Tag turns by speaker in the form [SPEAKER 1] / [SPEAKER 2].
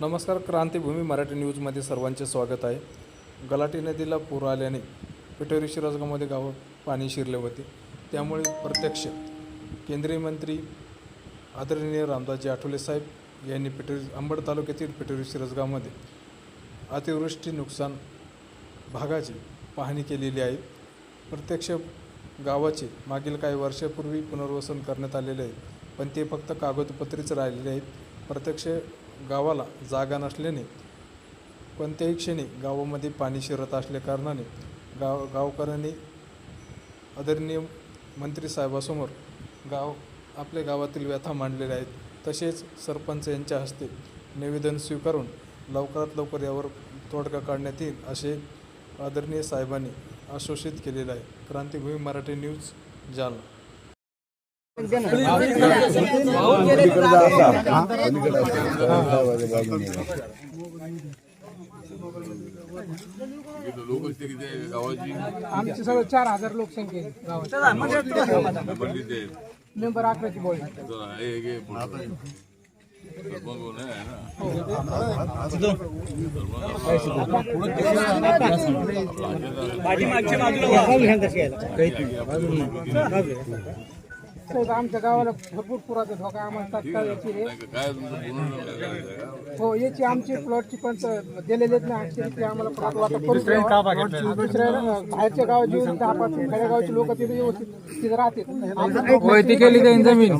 [SPEAKER 1] नमस्कार क्रांतीभूमी मराठी न्यूजमध्ये सर्वांचे स्वागत आहे. गलाटी नदीला पूर आल्याने पिठोरी शिरसगावमध्ये गावं पाणी शिरले होते. त्यामुळे प्रत्यक्ष केंद्रीय मंत्री आदरणीय रामदासजी आठवले साहेब यांनी पिठोरी अंबड तालुक्यातील पिठोरी शिरसगावमध्ये अतिवृष्टी नुकसान भागाची पाहणी केलेली आहे. प्रत्यक्ष गावाचे मागील काही वर्षापूर्वी पुनर्वसन करण्यात आलेले आहे पण ते फक्त कागदपत्रीच राहिलेले आहेत. प्रत्यक्ष गावाला जागा नसल्याने कोणत्याही क्षणी गावामध्ये पाणी शिरत असल्याकारणाने गाव गावकऱ्यांनी आदरणीय मंत्री साहेबासमोर गाव आपल्या गावातील व्यथा मांडलेल्या आहेत. तसेच सरपंच यांच्या हस्ते निवेदन स्वीकारून लवकरात लवकर यावर तोडगा काढण्यात येईल असे आदरणीय साहेबांनी आश्वासित केलेलं आहे. क्रांतीभूमी मराठी न्यूज जालना.
[SPEAKER 2] आमची सगळं चार हज़ार लोकसंख्या आहे गावात.
[SPEAKER 3] नंबर
[SPEAKER 2] अकराची बॉडी
[SPEAKER 3] माझी मागच्या बाजूला काही
[SPEAKER 2] साहेब आमच्या गावाला भरपूर पुराचा धोका. आम्हाला तात्काळ याची रे? हो याची आमची प्लॉटची पण दिलेले ना अक्षरी ते आम्हाला प्लॉट वाटप करून द्यावा. दुसऱ्या बाहेरच्या गावात येऊन दहा पाच खेडेगावचे लोक तिथे व्यवस्थित तिथे राहतील
[SPEAKER 4] होय ती केली जाईल जमीन